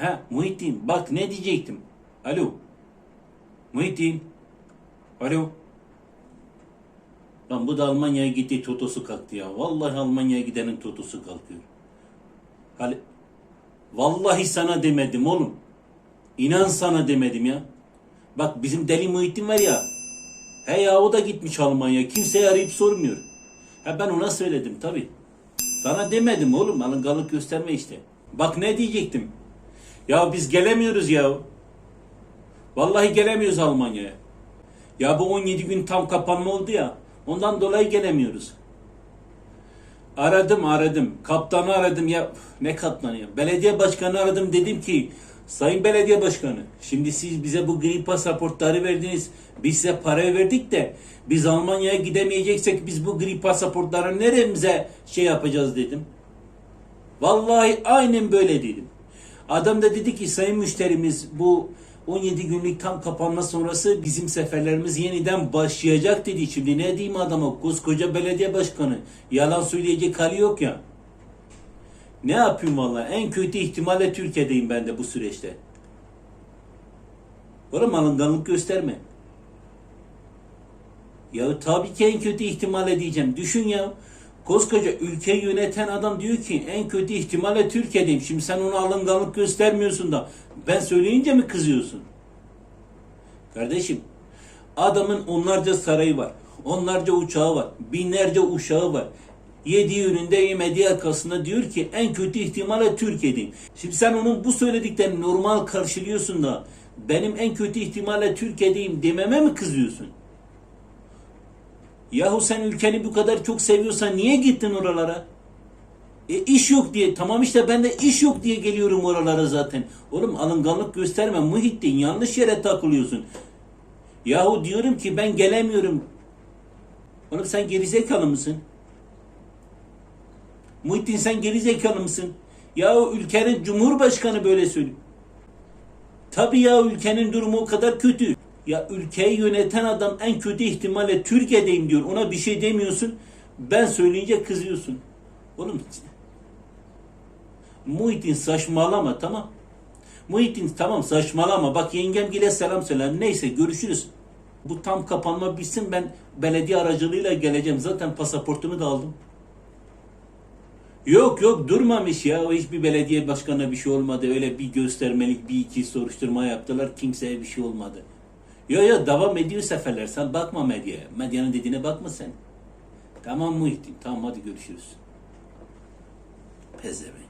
Ha Muhittin bak ne diyecektim. Alo. Muhittin. Alo. Lan bu da Almanya'ya gitti totosu kalktı ya. Vallahi Almanya'ya gidenin totosu kalkıyor. Hali... Vallahi sana demedim oğlum. İnan sana demedim ya. Bak bizim deli Muhittin var ya. He ya o da gitmiş Almanya. Kimseyi arayıp sormuyor. Ha ben ona söyledim tabi. Sana demedim oğlum alınganlık gösterme işte. Bak ne diyecektim. Ya biz gelemiyoruz ya. Vallahi gelemiyoruz Almanya'ya. Ya bu 17 gün tam kapanma oldu ya. Ondan dolayı gelemiyoruz. Aradım aradım. Kaptanı aradım ya. Ne kaptanı ya? Belediye başkanı aradım dedim ki Sayın Belediye Başkanı şimdi siz bize bu gri pasaportları verdiniz. Biz size para verdik de biz Almanya'ya gidemeyeceksek biz bu gri pasaportları neremize şey yapacağız dedim. Vallahi aynen böyle dedim. Adam da dedi ki sayın müşterimiz bu 17 günlük tam kapanma sonrası bizim seferlerimiz yeniden başlayacak dedi. Şimdi ne diyeyim adama koskoca belediye başkanı yalan söyleyecek hali yok ya. Ne yapayım valla en kötü ihtimalle Türkiye'deyim ben de bu süreçte. Oğlum alınganlık gösterme. Ya tabii ki en kötü ihtimalle diyeceğim. Düşün ya. Koskoca ülkeyi yöneten adam diyor ki en kötü ihtimalle Türkiye'deyim. Şimdi sen ona alınganlık göstermiyorsun da ben söyleyince mi kızıyorsun? Kardeşim adamın onlarca sarayı var. Onlarca uçağı var. Binlerce uşağı var. Yediği önünde yemediği arkasında diyor ki en kötü ihtimalle Türkiye'deyim. Şimdi sen onun bu söylediklerini normal karşılıyorsun da benim en kötü ihtimalle Türkiye'deyim dememe mi kızıyorsun? Yahu sen ülkeni bu kadar çok seviyorsan niye gittin oralara? E iş yok diye. Tamam işte ben de iş yok diye geliyorum oralara zaten. Oğlum alınganlık gösterme. Muhittin yanlış yere takılıyorsun. Yahu diyorum ki ben gelemiyorum. Oğlum sen gerizekalı mısın? Muhittin sen gerizekalı mısın? Yahu ülkenin cumhurbaşkanı böyle söylüyor. Tabii ya ülkenin durumu o kadar kötü. Ya ülkeyi yöneten adam en kötü ihtimalle Türkiye'deyim diyor. Ona bir şey demiyorsun. Ben söyleyince kızıyorsun. Oğlum Muhittin saçmalama tamam. Muhittin tamam saçmalama. Bak yengem gile selam söyle. Neyse görüşürüz. Bu tam kapanma bitsin ben belediye aracılığıyla geleceğim. Zaten pasaportumu da aldım. Yok yok durmamış ya. Hiçbir belediye başkanına bir şey olmadı. Öyle bir göstermelik bir iki soruşturma yaptılar. Kimseye bir şey olmadı. Yo yo devam ediyor seferler. Sen bakma medyaya. Medyanın dediğine bakma sen. Tamam Muhittin. Tamam hadi görüşürüz. Pezevenk.